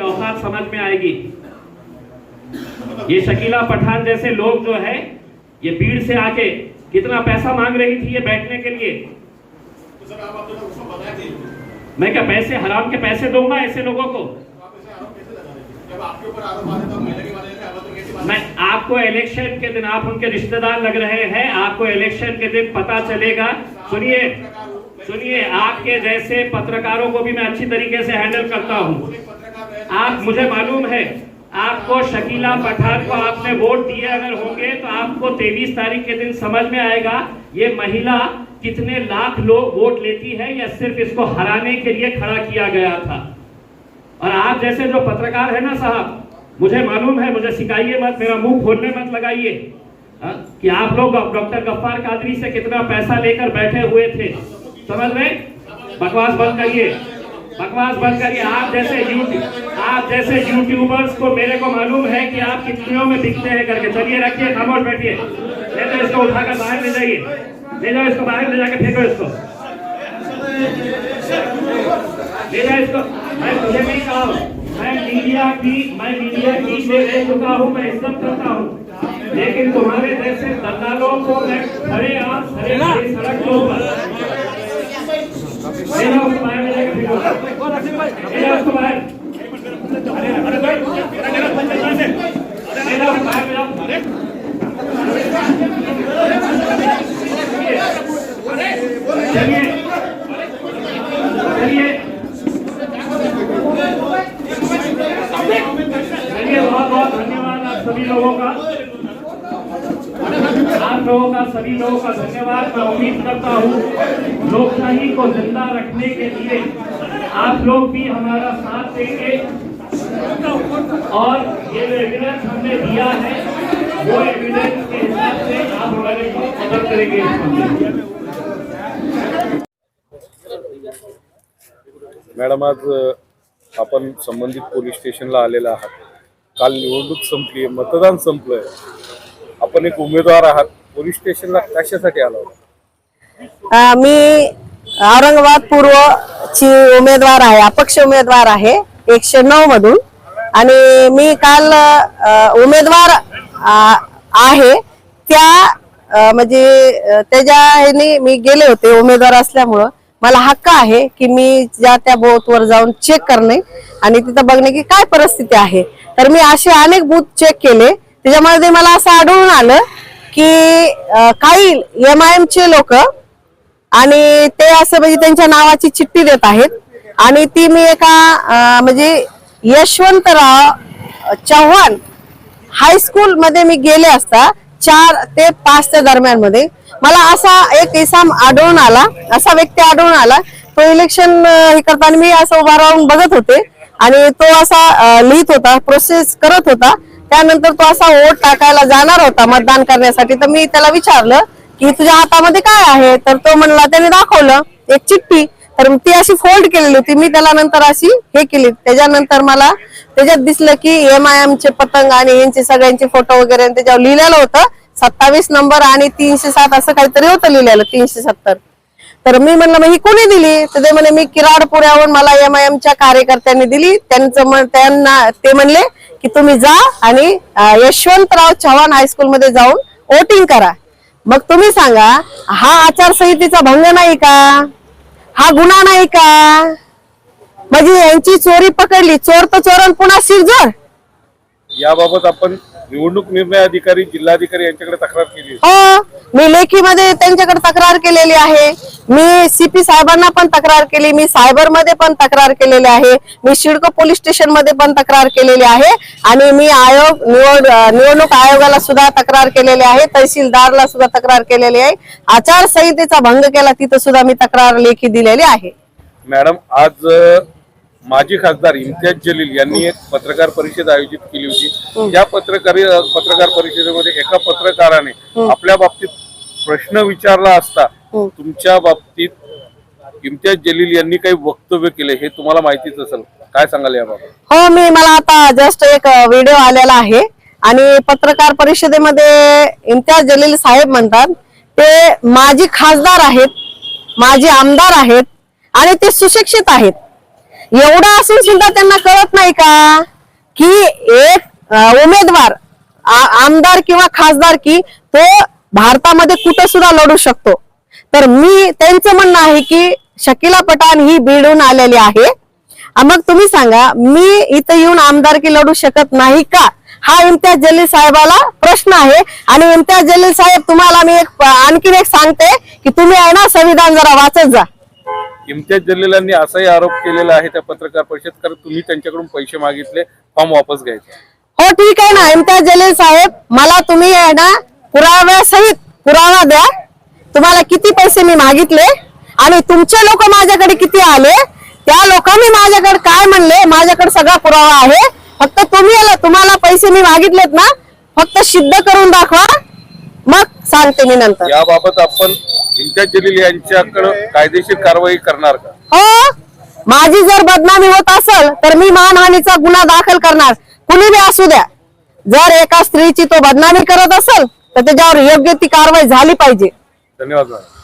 औकात समझ में आएगी। ये शकीला पठान जैसे लोग जो है, ये भीड़ से आके कितना पैसा मांग रही थी ये बैठने के लिए? तो मैं क्या पैसे, हराम के पैसे दूँगा ऐसे लोगों को? में, आपको इलेक्शन के दिन आप उनके रिश्तेदार लग रहे हैं, आपको इलेक्शन के दिन पता चलेगा। सुनिए सुनिए, आपके जैसे पत्रकारों को भी मैं अच्छी तरीके से हैंडल करता हूँ। आप मुझे मालूम है आपको शकीला पठान को आपने वोट दिए अगर होंगे तो आपको तेईस तारीख के दिन समझ में आएगा ये महिला कितने लाख लोग वोट लेती है या सिर्फ़ इसको हराने के लिए खड़ा किया गया था। और आप जैसे जो पत्रकार है ना साहब मुझे मालूम है मुझे सिखाइए मत मेरा मुँह खोलने मत लगाइए। हाँ, कि आप लोग डॉक्टर गफ्फार कादरी से कितना पैसा लेकर बैठे हुए थे। समझ रहे? बकवास बंद करिए। बकवास बंद करिए। आप जैसे यूट्यूब आप जैसे यूट्यूबर्स को मेरे को मालूम है कि आप कितनियों में बिकते हैं करके। चलिए, रखिए खामोश बैठिए। ले जाओ इसको उठाकर बाहर ले जाइए। ले जाओ इसको, बाहर ले जाके फेंको इसको। ले जाओ इसको। मैं मुझे नहीं कहा मैं मीडिया की मैं मीडिया की से रह चुका हूँ, मैं इज़्ज़त करता हूँ। लेकिन तुम्हारे जैसे सभी लोगों का आप लोगों का सभी लोगों का धन्यवाद। मैं उम्मीद करता हूँ लोकशाही को जिंदा रखने के लिए आप लोग भी हमारा साथ देंगे। और ये जो एविडेंस हमने दिया है वो एविडेंस के हिसाब से आप हमारे को मदद करेंगे मॅडम आज आपण संबंधित पोलीस स्टेशनला आलेला आहात. काल निवडणूक संपली मतदान संपलंय. आपण एक उमेदवार आहात पोलीस स्टेशनला कशासाठी आला होता मी औरंगाबाद पूर्वची उमेदवार आहे अपक्ष उमेदवार आहे एकशे नऊ मधून. आणि मी काल उमेदवार आहे त्या म्हणजे त्याच्या ह्यानी मी गेले होते उमेदवार असल्यामुळं. मला हक्क आहे की मी ज्या त्या बोथवर जाऊन चेक करणे आणि तिथं बघणे की काय परिस्थिती आहे. तर मी असे अनेक बूथ चेक केले. त्याच्यामध्ये मला असं आढळून आलं की काही एम आय एम चे लोक आणि ते असं म्हणजे त्यांच्या नावाची चिठ्ठी देत आहेत. आणि ती मी एका म्हणजे यशवंतराव चव्हाण हायस्कूल मध्ये मी गेले असता चार ते पाचच्या दरम्यानमध्ये मला असा एक इसाम आढळून आला असा व्यक्ती आढळून आला. तो इलेक्शन हे करताना मी असं उभा राहून बघत होते आणि तो असा लिहित होता प्रोसेस करत होता. त्यानंतर तो असा वोट टाकायला जाणार होता मतदान करण्यासाठी. तर मी त्याला विचारलं की तुझ्या हातामध्ये काय आहे? तर तो म्हणला त्याने दाखवलं एक चिठ्ठी. तर ती अशी फोल्ड केलेली होती. मी त्याला नंतर अशी हे केली. त्याच्यानंतर मला त्याच्यात दिसलं की एम आय एम चे पतंग आणि यांचे सगळ्यांचे फोटो वगैरे त्याच्यावर लिहिलेलं होतं. सत्तावीस नंबर आणि तीनशे सात असं काहीतरी होतं लिहिलेलं तीनशे सत्तर. तर मी म्हणलं मग ही कोणी दिली? तर ते म्हणे मी किराड पुण्याहून मला एम आय च्या कार्यकर्त्यांनी दिली. त्यांचं त्यांना ते म्हणले की तुम्ही जा आणि यशवंतराव चव्हाण हायस्कूल मध्ये जाऊन वोटिंग करा. मग तुम्ही सांगा हा आचारसंहितेचा भंग नाही का? हा गुन्हा नाही का? म्हणजे यांची चोरी पकडली. चोर तर चोरण पुन्हा शिरजोर याबाबत आपण निवडणूक निर्णय अधिकारी जिल्हाधिकारी यांच्याकडे तक्रार केली. हो मी लेखीमध्ये त्यांच्याकडे तक्रार केलेली आहे. मी सीपी साहेबांना पण तक्रार केली मी सायबरमध्ये पण तक्रार केलेली आहे. मी शिडको पोलीस स्टेशनमध्ये पण तक्रार केलेली आहे. आणि मी आयोग निवड निवडणूक आयोगाला सुद्धा तक्रार केलेली आहे तहसीलदारला सुद्धा तक्रार केलेली आहे. आचारसंहितेचा भंग केला तिथं सुद्धा मी तक्रार लेखी दिलेली आहे. मॅडम आज माजी खासदार इम्तियाज जलील यांनी एक पत्रकार परिषद आयोजित केली होती. त्या पत्रकार पत्रकार परिषदेमध्ये एका पत्रकाराने आपल्या बाबतीत प्रश्न विचारला असता तुमच्या बाबतीत इम्तियाज जलील यांनी काही वक्तव्य केले हे तुम्हाला माहितीच असेल. काय सांगाल याबाबत? हो मी मला आता जस्ट एक व्हिडिओ आलेला आहे. आणि पत्रकार परिषदेमध्ये इम्तियाज जलील साहेब म्हणतात ते माजी खासदार आहेत माजी आमदार आहेत आणि ते सुशिक्षित आहेत. एवढं असून सुद्धा त्यांना कळत नाही का? की एक उमेदवार आमदार किंवा खासदार की तो भारतामध्ये कुठं सुद्धा लढू शकतो. तर मी त्यांचं म्हणणं आहे की शकिला पठाण ही बिडून आलेली आहे. मग तुम्ही सांगा मी इथं येऊन आमदारकी लढू शकत नाही का? हा इम्तियाज जलील साहेबाला प्रश्न आहे. आणि इम्तियाज जलील साहेब तुम्हाला मी एक आणखीन एक सांगते की तुम्ही आहे ना संविधान जरा वाचत जा. इम्तियाज जलीलांनी असाही आरोप केलेला आहे त्या पत्रकार परिषदेत कारण तुम्ही त्यांच्याकडून पैसे मागितले फॉर्म वापस घ्यायचा. हो ठीक आहे ना इम्तियाज जलील साहेब मला तुम्ही आहे ना पुराव्यासहित पुरावा द्या. तुम्हाला किती पैसे मी मागितले आणि तुमचे लोक माझ्याकडे किती आले त्या लोकांनी माझ्याकडे काय म्हणले माझ्याकडे सगळा पुरावा आहे. फक्त तुम्ही आला- तुम्हाला पैसे मी मागितलेत ना फक्त सिद्ध करून दाखवा. मग सांगते मी नंतर. याबाबत आपण जलील यांच्याकडे कायदेशीर कारवाई करणार का? हो? माझी जर बदनामी होत असेल तर मी मानहानीचा गुन्हा दाखल करणार. कुणी बी असू द्या. जर एका स्त्रीची तो बदनामी करत असेल तर त्याच्यावर योग्य ती कारवाई झाली पाहिजे. धन्यवाद मॅडम.